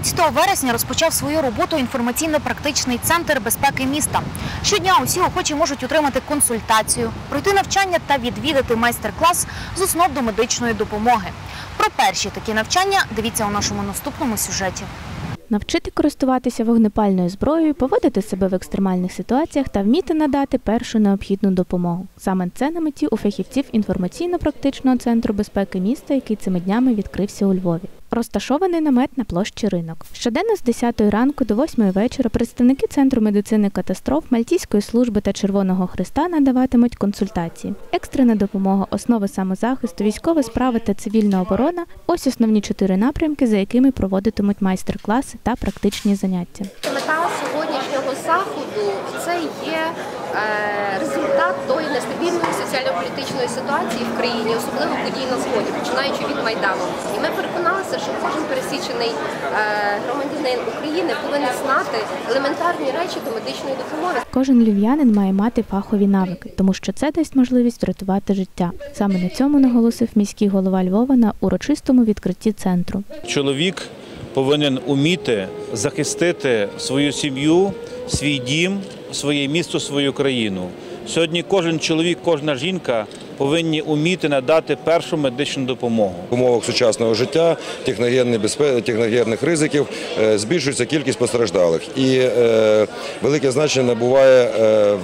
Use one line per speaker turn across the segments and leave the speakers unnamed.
15 вересня розпочав свою роботу інформаційно-практичний центр безпеки міста. Щодня усі охочі можуть отримати консультацію, пройти навчання та відвідати майстер-клас з основ до медичної допомоги. Про перші такі навчання дивіться у нашому наступному сюжеті.
Навчити користуватися вогнепальною зброєю, поводити себе в екстремальних ситуаціях та вміти надати першу необхідну допомогу. Саме це на меті у фахівців інформаційно-практичного центру безпеки міста, який цими днями відкрився у Львові. Розташований намет на площі ринок. Щоденно з 10 ранку до 8 вечора представники центру медицини катастроф, Мальтійської служби та Червоного Христа надаватимуть консультації. Екстрена допомога, основи самозахисту, військові справи та цивільна оборона ось основні чотири напрямки, за якими проводитимуть майстер-класи та практичні заняття.
Заходу це є е, результат тої нестабільної соціально-політичної ситуації в країні, особливо подій на сході, починаючи від майдану. І ми переконалися, що кожен пересічений е, громадянин України повинен знати елементарні речі до медичної допомоги.
Кожен львів'янин має мати фахові навики, тому що це дасть можливість врятувати життя. Саме на цьому наголосив міський голова Львова на урочистому відкритті центру.
Чоловік повинен уміти захистити свою сім'ю, свій дім, своє місто, свою країну. Сьогодні кожен чоловік, кожна жінка повинні уміти надати першу медичну допомогу.
В умовах сучасного життя техногенних ризиків е, збільшується кількість постраждалих, і е, велике значення набуває е,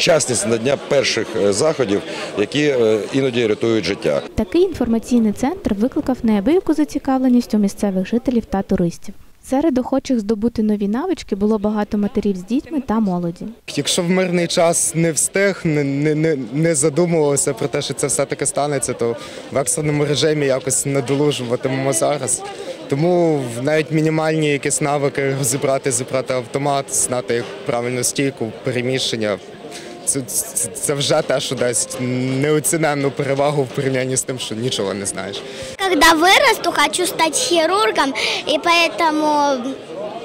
вчасність надання перших е, заходів, які е, іноді рятують життя.
Такий інформаційний центр викликав неабияку зацікавленість у місцевих жителів та туристів. Серед охочих здобути нові навички було багато матерів з дітьми та молоді.
Якщо в мирний час не встиг, не, не, не, задумувався про те, що це все таки станеться, то в екстреному режимі якось надолужуватимемо зараз. Тому навіть мінімальні якісь навики розібрати, зібрати автомат, знати як правильно стійку, переміщення. Це, це, це вже те, що дасть неоціненну перевагу в порівнянні з тим, що нічого не знаєш.
Когда вырасту, хочу стать хирургом, и поэтому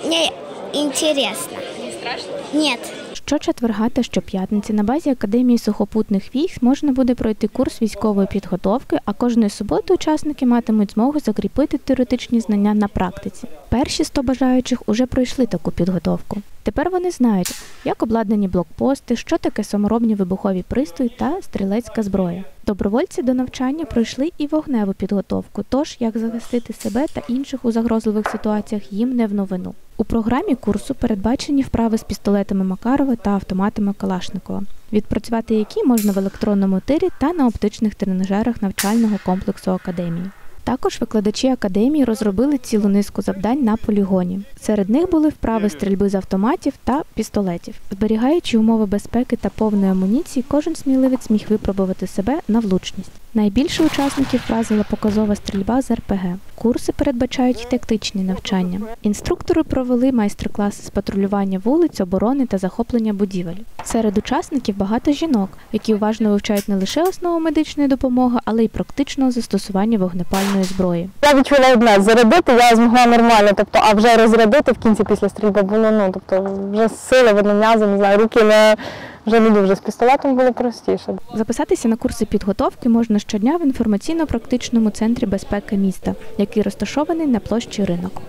мне интересно. Не страшно? Нет.
Щочетверга та щоп'ятниці на базі Академії сухопутних військ можна буде пройти курс військової підготовки, а кожної суботи учасники матимуть змогу закріпити теоретичні знання на практиці. Перші 100 бажаючих уже пройшли таку підготовку. Тепер вони знають, як обладнані блокпости, що таке саморобні вибухові пристрої та стрілецька зброя. Добровольці до навчання пройшли і вогневу підготовку, тож як захистити себе та інших у загрозливих ситуаціях їм не в новину. У програмі курсу передбачені вправи з пістолетами Макарова та автоматами Калашникова, відпрацювати які можна в електронному тирі та на оптичних тренажерах навчального комплексу академії. Також викладачі академії розробили цілу низку завдань на полігоні. Серед них були вправи стрільби з автоматів та пістолетів. Зберігаючи умови безпеки та повної амуніції, кожен сміливець міг випробувати себе на влучність. Найбільше учасників вразила показова стрільба з РПГ. Курси передбачають тактичні навчання. Інструктори провели майстер-класи з патрулювання вулиць, оборони та захоплення будівель. Серед учасників багато жінок, які уважно вивчають не лише основу медичної допомоги, але й практичного застосування вогнепальної зброї.
Я відчула одне, зарядити я змогла нормально, тобто, а вже розрядити в кінці після стрільби було, ну, тобто, вже сили, видно, м'язи, не знаю, руки не, вже не дуже. З пістолетом було простіше.
Записатися на курси підготовки можна щодня в інформаційно-практичному центрі безпеки міста, який розташований на площі ринок.